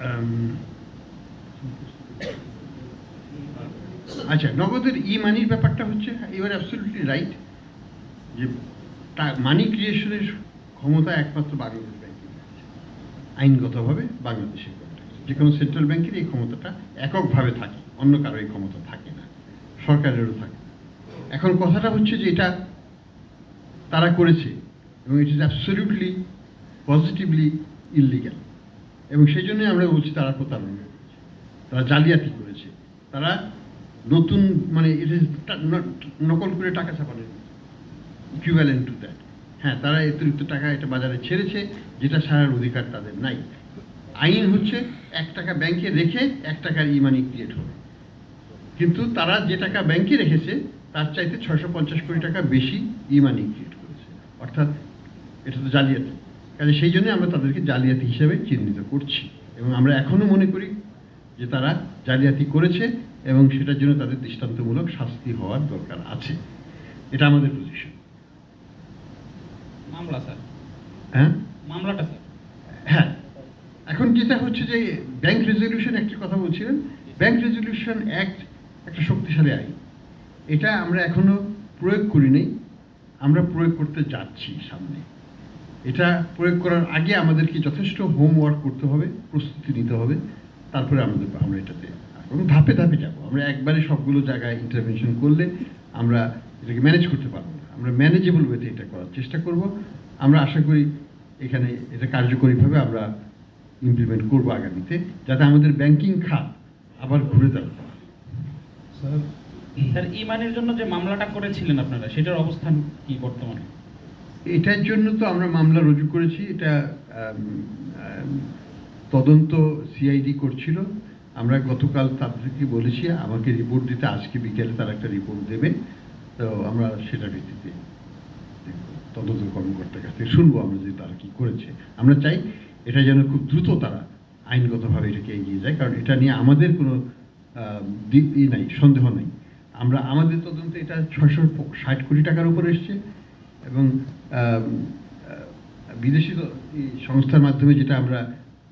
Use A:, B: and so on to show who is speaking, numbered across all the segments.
A: আম, আচ্ছা নগদের ই মানির ব্যাপারটা হচ্ছে এবার অ্যাবসলিউটলি রাইট যে মানি ক্রিয়েশনের ক্ষমতা একমাত্র বাংলাদেশ ব্যাংকের আইনগতভাবে বাংলাদেশের। যে কোনো সেন্ট্রাল ব্যাংকের এই ক্ষমতাটা এককভাবে থাকে অন্য কারও এই ক্ষমতা থাকে না সরকারেরও থাকে এখন কথাটা হচ্ছে যে এটা তারা করেছে এবং it is absolutely positively illegal এবং সেই জন্যই আমরা বলছি তারা প্রতারণা করেছে। তারা জালিয়াতি করেছে। তারা নতুন মানে ইট ইজ নকল করে টাকা ছাপানোর ইকুইভ্যালেন্ট টু দ্যাট হ্যাঁ তারা অতিরিক্ত টাকা এটা বাজারে ছেড়েছে, যেটা ছাড়ার অধিকার তাদের নাই। আইন হচ্ছে এক টাকা ব্যাংকে রেখে এক টাকার ই মানি ক্রিয়েট হবে। কিন্তু তারা যে টাকা ব্যাংকে রেখেছে, তার চাইতে ছয়শো পঞ্চাশ কোটি টাকা বেশি ই মানি ক্রিয়েট করেছে। অর্থাৎ এটা তো জালিয়াতি। কাজে সেই জন্য আমরা তাদেরকে জালিয়াতি হিসেবে চিহ্নিত করছি। এবং আমরা এখনও মনে করি যে তারা জালিয়াতি করেছে এবং সেটার জন্য তাদের দৃষ্টান্তমূলক শাস্তি হওয়ার দরকার আছে। এটা আমাদের পজিশন
B: মামলা স্যার।
A: হ্যাঁ?
B: মামলাটা স্যার।
A: হ্যাঁ। এখন যেটা হচ্ছে যে ব্যাংক রেজলিউশন একটা কথা বলছিলেন। ব্যাংক রেজলিউশন অ্যাক্ট একটা শক্তিশালী আইন। এটা আমরা এখনও প্রয়োগ করি নাই আমরা প্রয়োগ করতে যাচ্ছি সামনে। এটা প্রয়োগ করার আগে আমাদেরকে যথেষ্ট হোমওয়ার্ক করতে হবে, প্রস্তুতি নিতে হবে। তারপরে আমাদের, আমরা এটাতে এবং ধাপে ধাপে যাব। আমরা একবারে সবগুলো জায়গায় ইন্টারভেনশন করলে আমরা এটাকে ম্যানেজ করতে পারব না। আমরা ম্যানেজেবল ওয়েতে এটা করার চেষ্টা করব। আমরা আশা করি এখানে এটা কার্যকরীভাবে আমরা ইমপ্লিমেন্ট করব আগামীতে, যাতে আমাদের ব্যাংকিং খাত আবার ঘুরে দাঁড়াতে
C: স্যার
B: ইমানের জন্য যে মামলাটা করেছিলেন আপনারা, সেটার অবস্থান কি বর্তমানে?
A: এটার জন্য তো আমরা মামলা রুজু করেছি। এটা তদন্ত সিআইডি করছিল। আমরা গতকাল তাদেরকে বলেছি, আমাকে রিপোর্ট দিতে আজকে বিকেলে তারা একটা রিপোর্ট দেবে। তো আমরা সেটা ভিত্তিতে তদন্ত কর্মকর্তার কাছ থেকে শুনব আমরা যে তারা কি করেছে। আমরা চাই এটা যেন খুব দ্রুত তারা আইনগতভাবে এটাকে এগিয়ে যায়, কারণ এটা নিয়ে আমাদের কোনো ই নাই, সন্দেহ নেই। আমরা, আমাদের তদন্তে এটা ছয়শো ষাট কোটি টাকার উপর এসছে। এবং বিদেশি সংস্থার মাধ্যমে যেটা আমরা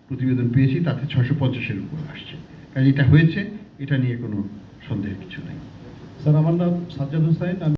A: প্রতিবেদন পেয়েছি, তাতে ছশো পঞ্চাশের উপর আসছে। কাজে এটা হয়েছে, এটা নিয়ে কোনো সন্দেহের কিছু নেই।
C: স্যার, আমার নাম সাজ্জাদ হোসাইন আমি